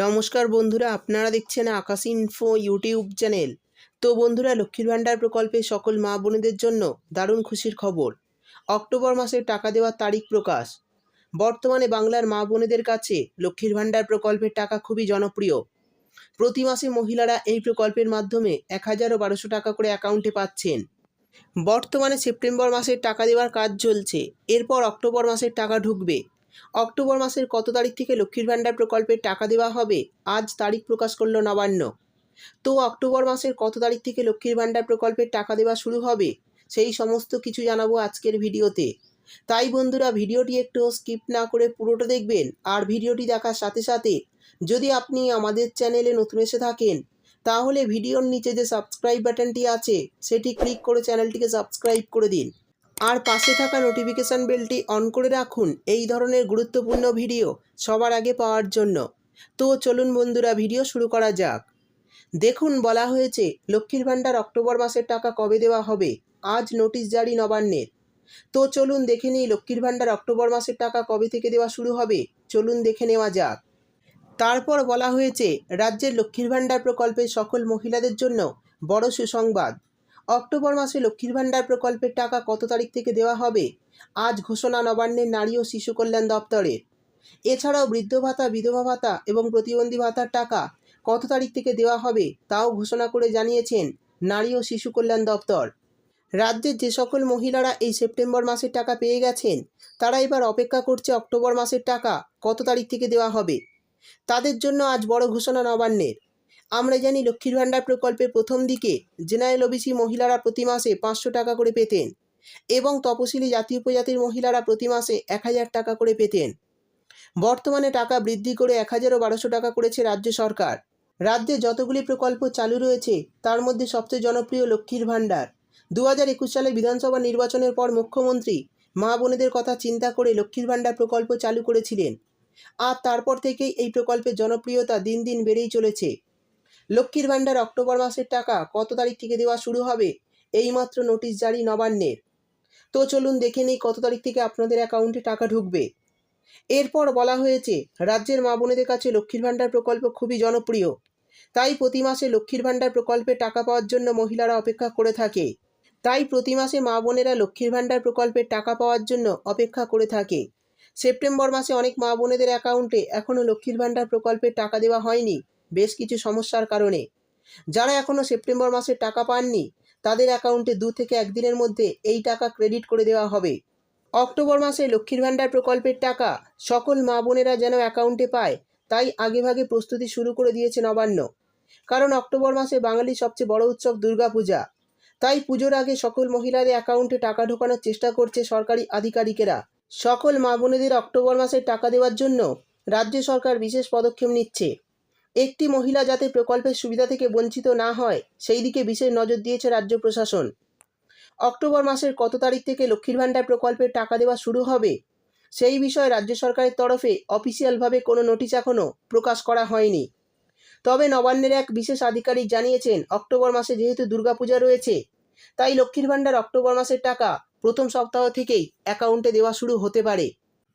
নমস্কার বন্ধুরা, আপনারা দেখছেন আকাশ ইনফো ইউটিউব চ্যানেল তো বন্ধুরা, লক্ষ্মীর ভাণ্ডার প্রকল্পে সকল মা বোনেদের জন্য দারুণ খুশির খবর। অক্টোবর মাসে টাকা দেওয়ার তারিখ প্রকাশ। বর্তমানে বাংলার মা বোনেদের কাছে লক্ষ্মীর ভাণ্ডার প্রকল্পের টাকা খুবই জনপ্রিয়। প্রতি মাসে মহিলারা এই প্রকল্পের মাধ্যমে এক হাজার ও বারোশো টাকা করে অ্যাকাউন্টে পাচ্ছেন। বর্তমানে সেপ্টেম্বর মাসের টাকা দেওয়ার কাজ চলছে। এরপর অক্টোবর মাসের টাকা ঢুকবে। অক্টোবর মাসের কত তারিখ থেকে লক্ষ্মীর ভাণ্ডার প্রকল্পের টাকা দেওয়া হবে? আজ তারিখ প্রকাশ করল নবান্ন। তো অক্টোবর মাসের কত তারিখ থেকে লক্ষ্মীর ভাণ্ডার প্রকল্পের টাকা দেওয়া শুরু হবে? সেই সমস্ত কিছু জানাব আজকের ভিডিওতে। তাই বন্ধুরা, ভিডিওটি একটু স্কিপ না করে পুরোটা দেখবেন আর ভিডিওটি দেখার সাথে সাথে যদি আপনি আমাদের চ্যানেলে নতুন এসে থাকেন, তাহলে ভিডিওর নিচে যে সাবস্ক্রাইব বাটনটি আছে, সেটি ক্লিক করে চ্যানেলটিকে সাবস্ক্রাইব করে দিন। আর পাশে থাকা নোটিফিকেশান বেলটি অন করে রাখুন। এই ধরনের গুরুত্বপূর্ণ ভিডিও সবার আগে পাওয়ার জন্য। তো চলুন বন্ধুরা ভিডিও শুরু করা যাক। দেখুন, বলা হয়েছে, লক্ষ্মীর ভাণ্ডার অক্টোবর মাসের টাকা কবে দেওয়া হবে? আজ নোটিশ জারি নবান্নের। তো চলুন দেখে নিই, লক্ষ্মীর ভাণ্ডার অক্টোবর মাসের টাকা কবে থেকে দেওয়া শুরু হবে? চলুন দেখে নেওয়া যাক। তারপর বলা হয়েছে, রাজ্যের লক্ষ্মীর ভাণ্ডার প্রকল্পের সকল মহিলাদের জন্য বড় সুসংবাদ। অক্টোবর মাসে লক্ষ্মীর ভাণ্ডার প্রকল্পের টাকা কত তারিখ থেকে দেওয়া হবে? আজ ঘোষণা নবান্নের নারী ও শিশু কল্যাণ দপ্তরের। এছাড়াও বৃদ্ধ ভাতা, বিধবা ভাতা এবং প্রতিবন্ধী ভাতার টাকা কত তারিখ থেকে দেওয়া হবে তাও ঘোষণা করে জানিয়েছেন নারী ও শিশু কল্যাণ দপ্তর। রাজ্যের যে সকল মহিলারা এই সেপ্টেম্বর মাসের টাকা পেয়ে গেছেন, তারা এবার অপেক্ষা করছে অক্টোবর মাসের টাকা কত তারিখ থেকে দেওয়া হবে। তাদের জন্য আজ বড় ঘোষণা নবান্নের। আমরা জানি লক্ষ্মীর ভাণ্ডার প্রকল্পের প্রথম দিকে জেনারেল ওবিসি মহিলারা প্রতি মাসে পাঁচশো টাকা করে পেতেন এবং তপশিলি জাতি উপজাতির মহিলারা প্রতি মাসে এক হাজার টাকা করে পেতেন। বর্তমানে টাকা বৃদ্ধি করে এক হাজারও বারোশো টাকা করেছে রাজ্য সরকার। রাজ্যে যতগুলি প্রকল্প চালু রয়েছে, তার মধ্যে সবচেয়ে জনপ্রিয় লক্ষ্মীর ভাণ্ডার। দু হাজার একুশ সালে বিধানসভা নির্বাচনের পর মুখ্যমন্ত্রী মা বোনেদের কথা চিন্তা করে লক্ষ্মীর ভাণ্ডার প্রকল্প চালু করেছিলেন। আর তারপর থেকেই এই প্রকল্পের জনপ্রিয়তা দিন দিন বেড়েই চলেছে। লক্ষ্মীর ভাণ্ডার অক্টোবর মাসের টাকা কত তারিখ থেকে দেওয়া শুরু হবে? এইমাত্র নোটিশ জারি নবান্নের। তো চলুন দেখে নেই কত তারিখ থেকে আপনাদের অ্যাকাউন্টে টাকা ঢুকবে। এরপর বলা হয়েছে, রাজ্যের মা বোনেদের কাছে লক্ষ্মীর ভাণ্ডার প্রকল্প খুবই জনপ্রিয়। তাই প্রতি মাসে লক্ষ্মীর ভাণ্ডার প্রকল্পে টাকা পাওয়ার জন্য মহিলারা অপেক্ষা করে থাকে। তাই প্রতি মাসে মা বোনেরা লক্ষ্মীর ভাণ্ডার প্রকল্পের টাকা পাওয়ার জন্য অপেক্ষা করে থাকে। সেপ্টেম্বর মাসে অনেক মা বোনেদের অ্যাকাউন্টে এখনও লক্ষ্মীর ভাণ্ডার প্রকল্পের টাকা দেওয়া হয়নি। বেশ কিছু সমস্যার কারণে। যারা এখনও সেপ্টেম্বর মাসে টাকা পাননি, তাদের অ্যাকাউন্টে দু থেকে একদিনের মধ্যে এই টাকা ক্রেডিট করে দেওয়া হবে। অক্টোবর মাসে লক্ষ্মীর ভাণ্ডার প্রকল্পের টাকা সকল মা বোনেরা যেন অ্যাকাউন্টে পায়, তাই আগেভাগে প্রস্তুতি শুরু করে দিয়েছে নবান্ন। কারণ অক্টোবর মাসে বাঙালির সবচেয়ে বড় উৎসব দুর্গাপূজা। তাই পুজোর আগে সকল মহিলাদের অ্যাকাউন্টে টাকা ঢোকানোর চেষ্টা করছে সরকারি আধিকারিকেরা। সকল মা বোনেদের অক্টোবর মাসে টাকা দেওয়ার জন্য রাজ্য সরকার বিশেষ পদক্ষেপ নিচ্ছে। একটি মহিলা যাতে প্রকল্পের সুবিধা থেকে বঞ্চিত না হয়, সেই দিকে বিশেষ নজর দিয়েছে রাজ্য প্রশাসন। অক্টোবর মাসের কত তারিখ থেকে লক্ষ্মীর ভাণ্ডার প্রকল্পের টাকা দেওয়া শুরু হবে, সেই বিষয়ে রাজ্য সরকারের তরফে অফিসিয়ালভাবে কোনো নোটিশ এখনও প্রকাশ করা হয়নি। তবে নবান্নের এক বিশেষ আধিকারিক জানিয়েছেন, অক্টোবর মাসে যেহেতু দুর্গাপূজা রয়েছে, তাই লক্ষ্মীর ভাণ্ডার অক্টোবর মাসের টাকা প্রথম সপ্তাহ থেকেই অ্যাকাউন্টে দেওয়া শুরু হতে পারে।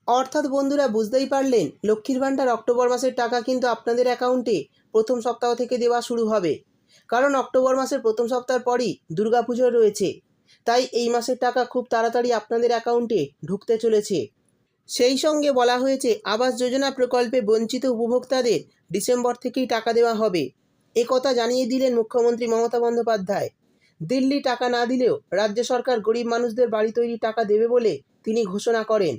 অর্থাৎ বন্ধুরা বুঝতেই পারলেন, লক্ষ্মীর ভাণ্ডার অক্টোবর মাসের টাকা কিন্তু আপনাদের অ্যাকাউন্টে প্রথম সপ্তাহ থেকে দেওয়া শুরু হবে। কারণ অক্টোবর মাসের প্রথম সপ্তাহের পরই দুর্গাপুজো রয়েছে। তাই এই মাসের টাকা খুব তাড়াতাড়ি আপনাদের অ্যাকাউন্টে ঢুকতে চলেছে। সেই সঙ্গে বলা হয়েছে, আবাস যোজনা প্রকল্পে বঞ্চিত উপভোক্তাদের ডিসেম্বর থেকেই টাকা দেওয়া হবে। একথা জানিয়ে দিলেন মুখ্যমন্ত্রী মমতা বন্দ্যোপাধ্যায়। দিল্লি টাকা না দিলেও রাজ্য সরকার গরিব মানুষদের বাড়ি তৈরি টাকা দেবে বলে তিনি ঘোষণা করেন।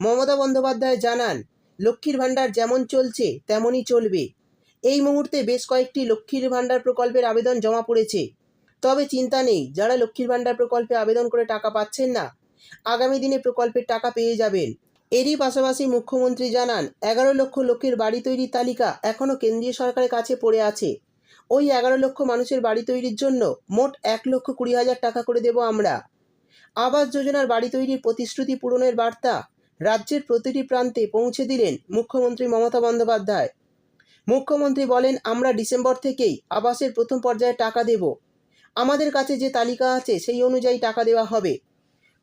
মমতা বন্দ্যোপাধ্যায় জানান, লক্ষ্মীর ভাণ্ডার যেমন চলছে, তেমনই চলবে। এই মুহূর্তে বেশ কয়েকটি লক্ষ্মীর ভাণ্ডার প্রকল্পের আবেদন জমা পড়েছে। তবে চিন্তা নেই, যারা লক্ষ্মীর ভাণ্ডার প্রকল্পে আবেদন করে টাকা পাচ্ছেন না, আগামী দিনে প্রকল্পের টাকা পেয়ে যাবেন। এরই পাশাপাশি মুখ্যমন্ত্রী জানান, এগারো লক্ষ লোকের বাড়ি তৈরির তালিকা এখনও কেন্দ্রীয় সরকারের কাছে পড়ে আছে। ওই এগারো লক্ষ মানুষের বাড়ি তৈরির জন্য মোট এক লক্ষ কুড়ি হাজার টাকা করে দেব আমরা। আবাস যোজনার বাড়ি তৈরির প্রতিশ্রুতি পূরণের বার্তা রাজ্যের প্রতিটি প্রান্তে পৌঁছে দিলেন মুখ্যমন্ত্রী মমতা বন্দ্যোপাধ্যায়। মুখ্যমন্ত্রী বলেন, আমরা ডিসেম্বর থেকেই আবাসের প্রথম পর্যায়ে টাকা দেব। আমাদের কাছে যে তালিকা আছে সেই অনুযায়ী টাকা দেওয়া হবে।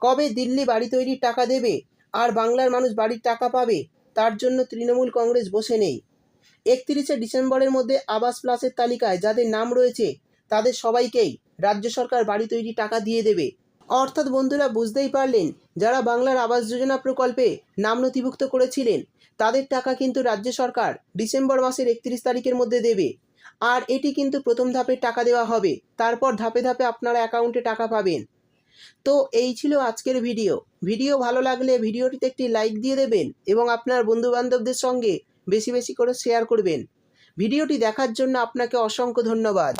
কবে দিল্লি বাড়ি তৈরির টাকা দেবে আর বাংলার মানুষ বাড়ির টাকা পাবে, তার জন্য তৃণমূল কংগ্রেস বসে নেই। একত্রিশে ডিসেম্বরের মধ্যে আবাস প্লাসের তালিকায় যাদের নাম রয়েছে, তাদের সবাইকেই রাজ্য সরকার বাড়ি তৈরি টাকা দিয়ে দেবে। অর্থাৎ বন্ধুরা বুঝতেই পারলেন, যারা বাংলার আবাস যোজনা প্রকল্পে নাম নথিভুক্ত করেছিলেন, তাদের টাকা কিন্তু রাজ্য সরকার ডিসেম্বর মাসের একত্রিশ তারিখের মধ্যে দেবে। আর এটি কিন্তু প্রথম ধাপে টাকা দেওয়া হবে, তারপর ধাপে ধাপে আপনারা অ্যাকাউন্টে টাকা পাবেন। তো এই ছিল আজকের ভিডিও। ভিডিও ভালো লাগলে ভিডিওটিতে একটি লাইক দিয়ে দেবেন এবং আপনার বন্ধুবান্ধবদের সঙ্গে বেশি বেশি করে শেয়ার করবেন। ভিডিওটি দেখার জন্য আপনাকে অসংখ্য ধন্যবাদ।